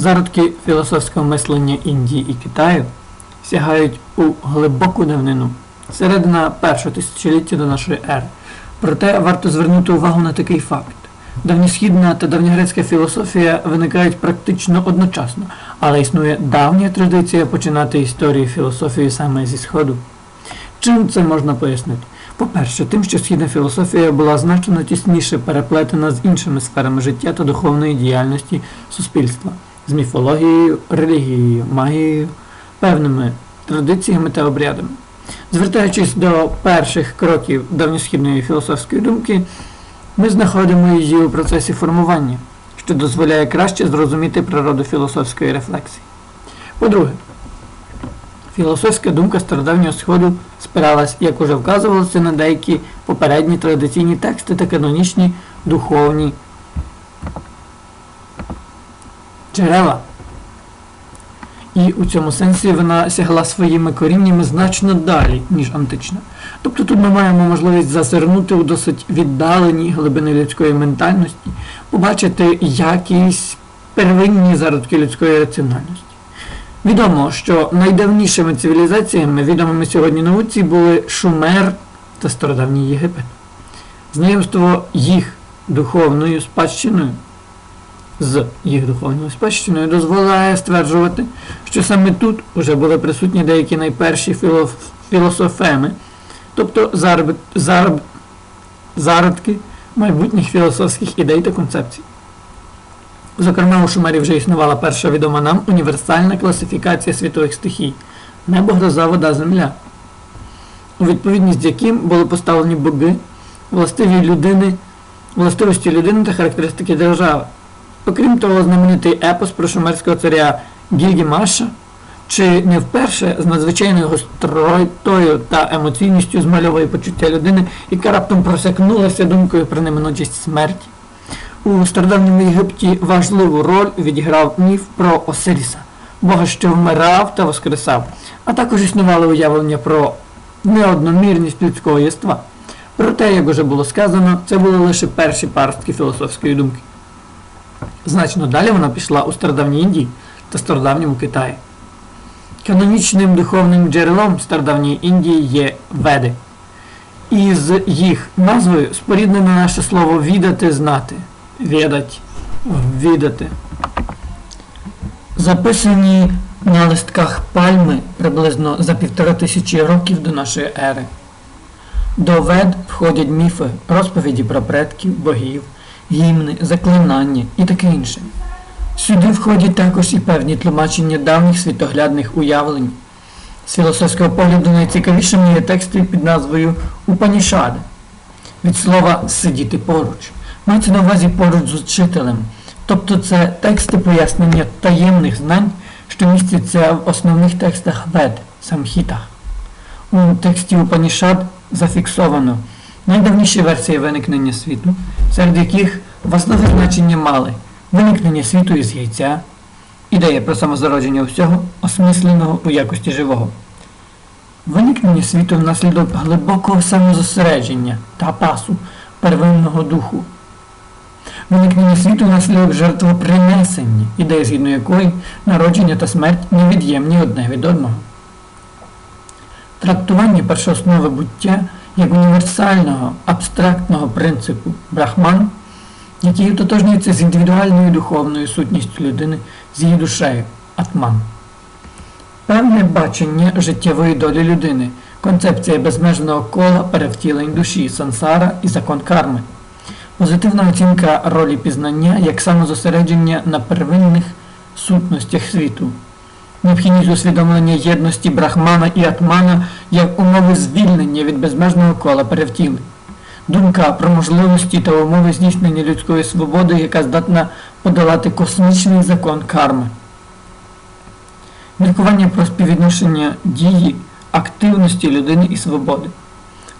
Зародки філософського мислення Індії і Китаю сягають у глибоку давнину, середина першого тисячоліття до нашої ери. Проте варто звернути увагу на такий факт. Давньосхідна та давньогрецька філософія виникають практично одночасно, але існує давня традиція починати історію філософії саме зі Сходу. Чим це можна пояснити? По-перше, тим, що східна філософія була значно тісніше переплетена з іншими сферами життя та духовної діяльності суспільства, з міфологією, релігією, магією, певними традиціями та обрядами. Звертаючись до перших кроків давньосхідної філософської думки, ми знаходимо її у процесі формування, що дозволяє краще зрозуміти природу філософської рефлексії. По-друге, філософська думка стародавнього сходу спиралась, як уже вказувалося, на деякі попередні традиційні тексти та канонічні духовні джерела. І у цьому сенсі вона сягла своїми коріннями значно далі, ніж антична. Тобто тут ми маємо можливість зазирнути у досить віддалені глибини людської ментальності, побачити якісь первинні зародки людської раціональності. Відомо, що найдавнішими цивілізаціями, відомими сьогодні науці, були Шумер та Стародавній Єгипет. Знайомство їх духовною спадщиною з їх духовною спадщиною дозволяє стверджувати, що саме тут вже були присутні деякі найперші філо- філософеми, тобто зароб, зароб, зародки майбутніх філософських ідей та концепцій. Зокрема, у Шумері вже існувала перша відома нам універсальна класифікація світових стихій небо, гроза, вода, земля, у відповідність яким були поставлені боги, властиві людини, властивості людини та характеристики держави. Окрім того, знаменитий епос про шумерського царя Гільгімаша, чи не вперше з надзвичайною гостротою та емоційністю змальовує почуття людини, яка раптом просякнулася думкою про неминучість смерті. У стародавньому Єгипті важливу роль відіграв міф про Осиріса, бога, що вмирав та воскресав, а також існували уявлення про неодномірність людського єства. Проте, як уже було сказано, це були лише перші паростки філософської думки. Значно далі вона пішла у стародавній Індії та стародавньому Китаї. Канонічним духовним джерелом стародавньої Індії є Веди. І з їх назвою споріднене наше слово відати знати. Відать, відати. Записані на листках пальми приблизно за півтора тисячі років до нашої ери. До вед входять міфи, розповіді про предків, богів, гімни, заклинання і таке інше. Сюди входять також і певні тлумачення давніх світоглядних уявлень. З філософського погляду найцікавішими є тексти під назвою Упанішади. Від слова сидіти поруч. Мається на увазі поруч з учителем. Тобто це тексти пояснення таємних знань, що містяться в основних текстах вед, самхітах. У тексті Упанішад зафіксовано найдавніші версії виникнення світу, серед яких важливе значення мали виникнення світу із яйця, ідея про самозародження всього, осмисленого у якості живого. Виникнення світу внаслідок глибокого самозосередження та пасу первинного духу. Виникнення світу внаслідок жертвопринесення, ідея згідно якої народження та смерть невід'ємні одне від одного. Трактування першооснови буття як універсального абстрактного принципу брахман, який ототожнюється з індивідуальною духовною сутністю людини, з її душею атман. Певне бачення життєвої долі людини, концепція безмежного кола перевтілень душі, сансара і закон карми. Позитивна оцінка ролі пізнання як самозосередження на первинних сутностях світу. Необхідність усвідомлення єдності брахмана і атмана як умови звільнення від безмежного кола перевтілень. Думка про можливості та умови здійснення людської свободи, яка здатна подолати космічний закон карми. Міркування про співвідношення дії, активності людини і свободи.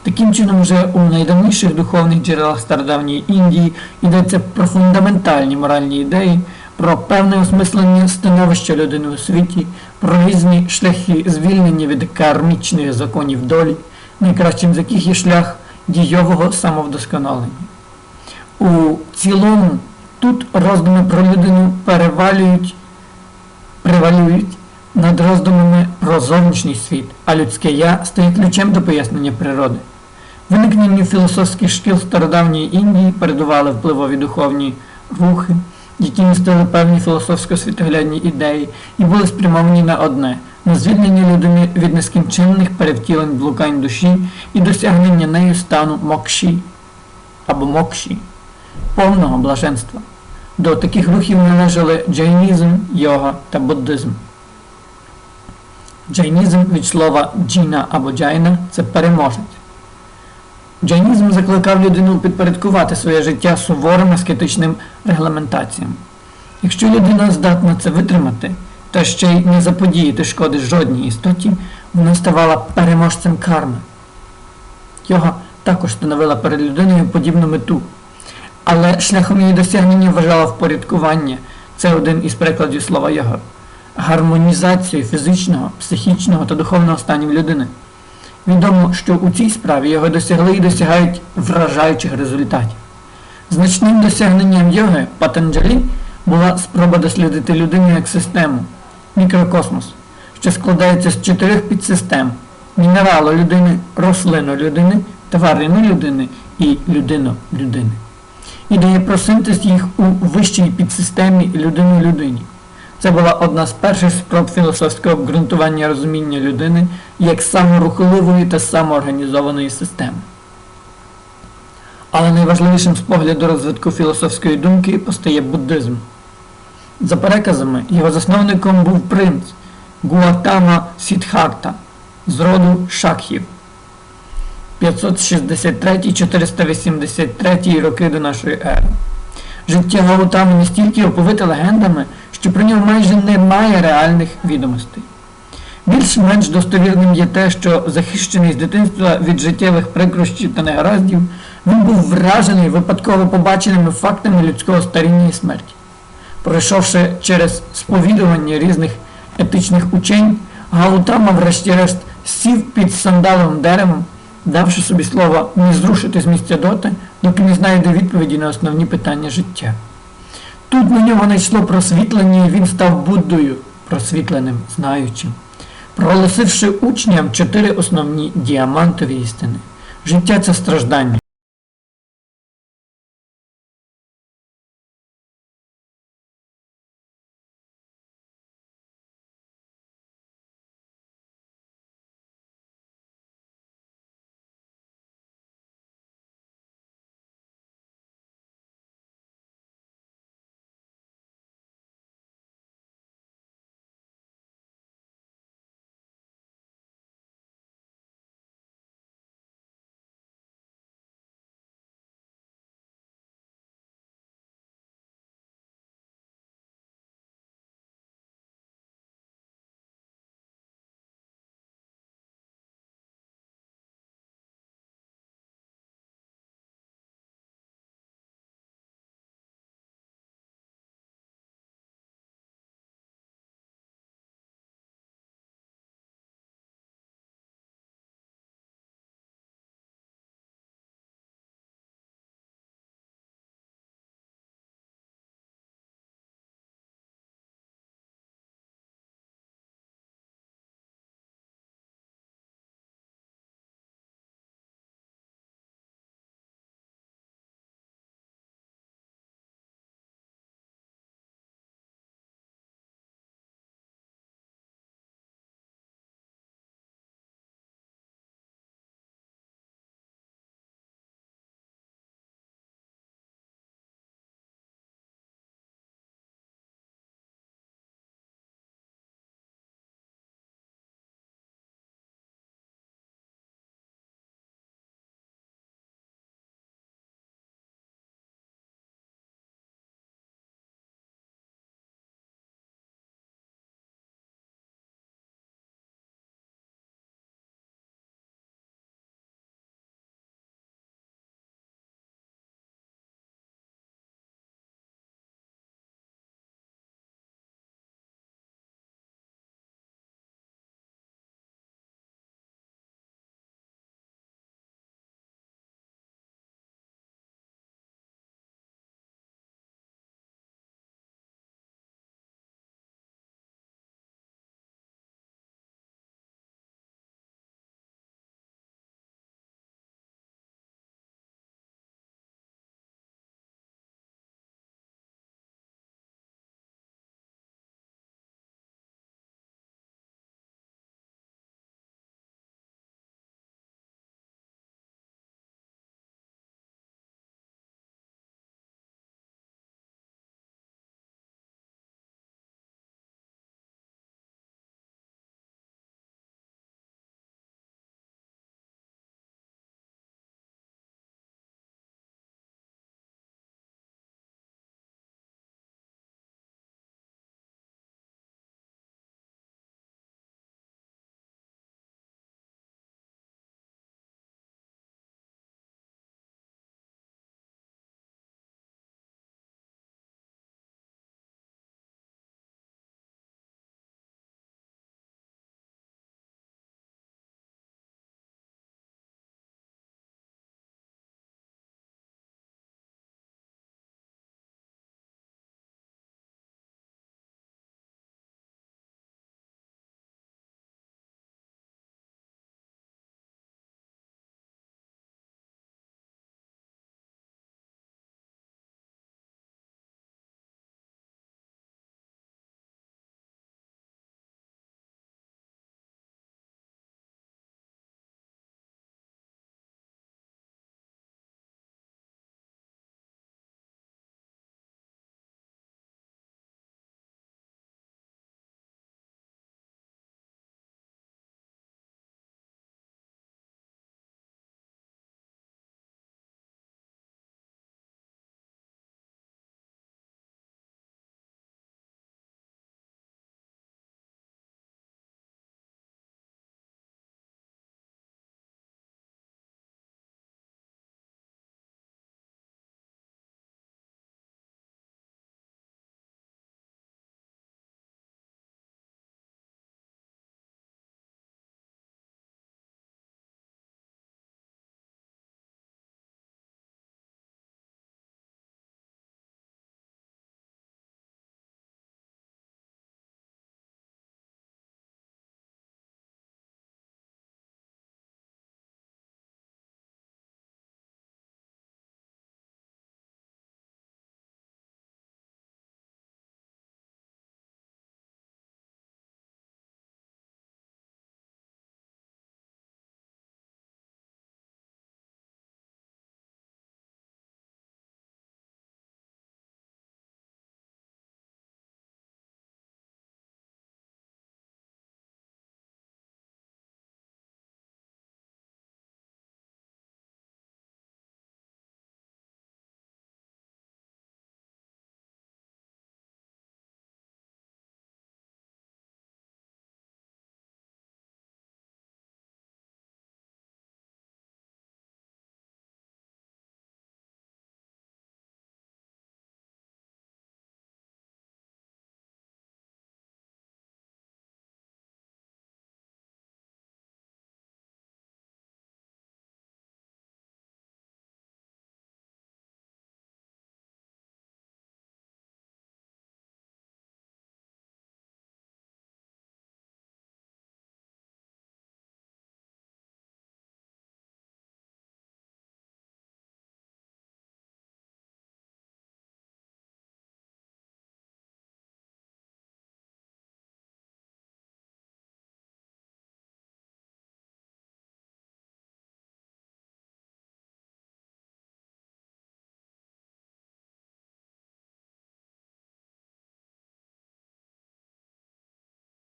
Таким чином, вже у найдавніших духовних джерелах стародавньої Індії йдеться про фундаментальні моральні ідеї, про певне осмислення становища людини у світі, про різні шляхи звільнення від кармічних законів долі, найкращим з яких є шлях дійового самовдосконалення. У цілому тут роздуми про людину перевалюють превалюють над роздумами про зовнішній світ, а людське я стає ключем до пояснення природи. Виникненню філософських шкіл стародавньої Індії передували впливові духовні рухи, які містили певні філософсько-світоглядні ідеї і були спрямовані на одне на звільнення людини від нескінченних перевтілень блукань душі і досягнення нею стану мокші або мокші, повного блаженства. До таких рухів належали джайнізм, йога та буддизм. Джайнізм від слова джіна або джайна це переможець. Джайнізм закликав людину підпорядкувати своє життя суворим аскетичним регламентаціям. Якщо людина здатна це витримати, та ще й не заподіяти шкоди жодній істоті, вона ставала переможцем карми. Йога також становила перед людиною подібну мету, але шляхом її досягнення вважала впорядкування. Це один із прикладів слова йога. Гармонізацію фізичного, психічного та духовного станів людини. Відомо, що у цій справі його досягли і досягають вражаючих результатів. Значним досягненням йоги Патанджалі була спроба дослідити людину як систему, мікрокосмос, що складається з чотирьох підсистем мінералу людини, рослину людини, тварину людини і людину людини. Ідея про синтез їх у вищій підсистемі людини людині. Це була одна з перших спроб філософського обґрунтування розуміння людини як саморухливої та самоорганізованої системи. Але найважливішим з погляду розвитку філософської думки постає буддизм. За переказами, його засновником був принц Гуатама Сідхарта з роду Шакхів 563-483 роки до нашої ери. Життя Гаутами настільки оповите легендами, що про нього майже немає реальних відомостей. Більш-менш достовірним є те, що захищений з дитинства від життєвих прикрощів та негараздів, він був вражений випадково побаченими фактами людського старіння і смерті. Пройшовши через сповідування різних етичних учень, Гаутама, врешті-решт, сів під сандаловим деревом, давши собі слово не зрушити з місця доти, доки не знайде відповіді на основні питання життя. Тут на нього найшло просвітлення, і він став Буддою, просвітленим, знаючим, проголосивши учням чотири основні діамантові істини. Життя це страждання,